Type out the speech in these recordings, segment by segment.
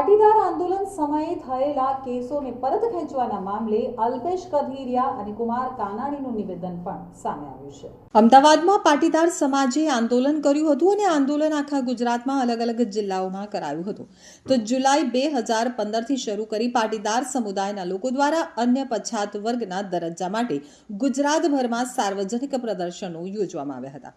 પાટીદાર આંદોલન સમયે થયેલા કેસોને પરત ખેંચવાના મામલે અલ્પેશ કધીરિયા અને કુમાર કાનાણીનું નિવેદન પણ સામે આવ્યું છે. અમદાવાદમાં પાટીદાર સમાજે આંદોલન કર્યું હતું અને આંદોલન આખા ગુજરાતમાં અલગ અલગ જિલ્લાઓમાં કરાયું હતું. તો જુલાઈ બે હજાર પંદરથી શરૂ કરી પાટીદાર સમુદાયના લોકો દ્વારા અન્ય પછાત વર્ગના દરજ્જા માટે ગુજરાતભરમાં સાર્વજનિક પ્રદર્શનો યોજવામાં આવ્યા હતા.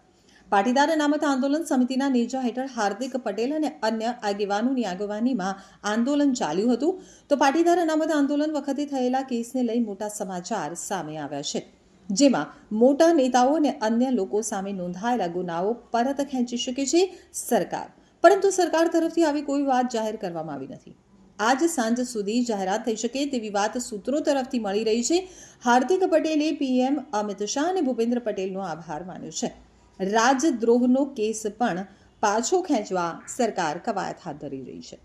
પાટીદાર અનામત આંદોલન સમિતિના નેજા હેઠળ હાર્દિક પટેલ અને અન્ય આગેવાનોની આગેવાનીમાં આંદોલન ચાલ્યું હતું. તો પાટીદાર અનામત આંદોલન વખતે થયેલા કેસને લઈ મોટા સમાચાર સામે આવ્યા છે. જેમાં મોટા નેતાઓ અને અન્ય લોકો સામે નોંધાયેલા ગુનાઓ પરત ખેંચી શકે છે સરકાર. પરંતુ સરકાર તરફથી આવી કોઈ વાત જાહેર કરવામાં આવી નથી. આજ સાંજ સુધી જાહેરાત થઈ શકે તેવી વાત સૂત્રો તરફથી મળી રહી છે. હાર્દિક પટેલે પીએમ અમિત શાહ અને ભૂપેન્દ્ર પટેલનો આભાર માન્યો છે. રાજદ્રોહનો કેસ પણ પાછો ખેંચવા સરકાર કવાયત હાથ ધરી રહી છે.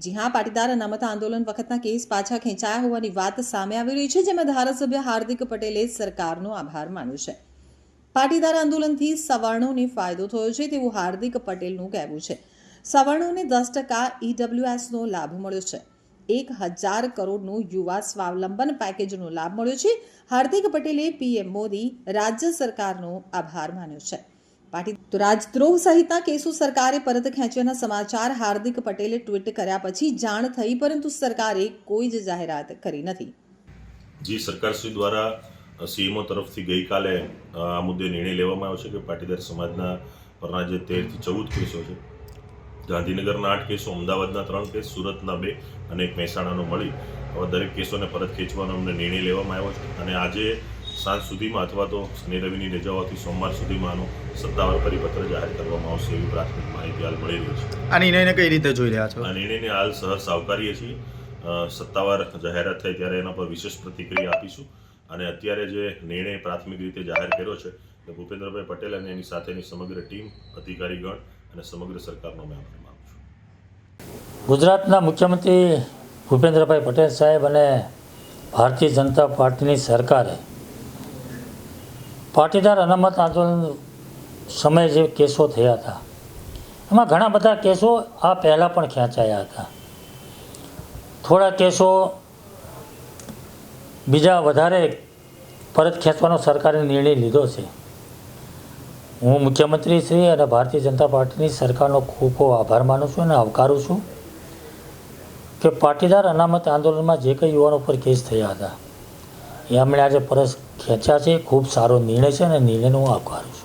જી હા, પાટીદાર અનામત આંદોલન વખતના કેસ પાછા ખેંચાયા હોવાની વાત સામે આવી રહી છે, જેમાં ધારાસભ્ય હાર્દિક પટેલે સરકારનો આભાર માન્યો છે. પાટીદાર આંદોલનથી સવર્ણોને ફાયદો થયો છે તેવું હાર્દિક પટેલનું કહેવું છે. સવર્ણોને દસ ટકા ઈડબ્લ્યુએસનો લાભ મળ્યો છે. એક હજાર કરોડનું યુવા સ્વાવલંબન પેકેજનો લાભ મળ્યો છે. હાર્દિક પટેલે પીએમ મોદી રાજ્ય સરકારનો આભાર માન્યો છે. પાટી રાજદ્રોહ સહિતના કેસો સરકારે પરત ખેંચ્યાના સમાચાર હાર્દિક પટેલે ટ્વીટ કર્યા પછી જાણ થઈ, પરંતુ સરકારે કોઈ જ જાહેરાત કરી નથી. જી, સરકાર શ્રી દ્વારા સીએમઓ તરફથી ગઈકાલે આ મુદ્દે નિર્ણય લેવામાં આવ્યો છે કે પાટીદાર સમાજના પરના જે તેરથી ચૌદ કેસો છે ગાંધીનગરના આઠ કેસો અમદાવાદના ત્રણ કેસ સુરતના બે અને એક મહેસાણાનો મળી. હવે દરેક કેસોને પરત ખેંચવાનો અમને નિર્ણય લેવામાં આવ્યો છે અને આજે સાંજ સુધીમાં અથવા તો શનિ રવિની રજાઓથી સોમવાર સુધીમાં આનો સત્તાવાર પરિપત્ર જાહેર કરવામાં આવશે એવી પ્રાથમિક માહિતી હાલ મળી રહી છે. આ નિર્ણયને કઈ રીતે જોઈ રહ્યા છો? આ નિર્ણયને હાલ સહર્ષ આવકારીએ છીએ. સત્તાવાર જાહેરાત થાય ત્યારે એના પર વિશેષ પ્રતિક્રિયા આપીશું. અને અત્યારે જે નિર્ણય પ્રાથમિક રીતે જાહેર કર્યો છે ભૂપેન્દ્રભાઈ પટેલ અને એની સાથેની સમગ્ર ટીમ અધિકારીગણ અને સમગ્ર સરકારનો મેં આભાર ગુજરાતના મુખ્યમંત્રી ભૂપેન્દ્રભાઈ પટેલ સાહેબ અને ભારતીય જનતા પાર્ટીની સરકારે પાટીદાર અનામત આંદોલન સમયે જે કેસો થયા હતા, એમાં ઘણા બધા કેસો આ પહેલાં પણ ખેંચાયા હતા. થોડા કેસો બીજા વધારે પરત ખેંચવાનો સરકારે નિર્ણય લીધો છે. હું મુખ્યમંત્રી શ્રી અને ભારતીય જનતા પાર્ટીની સરકારનો ખૂબ ખૂબ આભાર માનું છું અને આવકારું છું. કે પાટીદાર અનામત આંદોલનમાં જે કંઈ યુવાનો પર કેસ થયા હતા. એમણે આજે પરસ ખેંચ્યા છે, ખૂબ સારો નિર્ણય છે અને નિર્ણયનો હું આવકારું છું.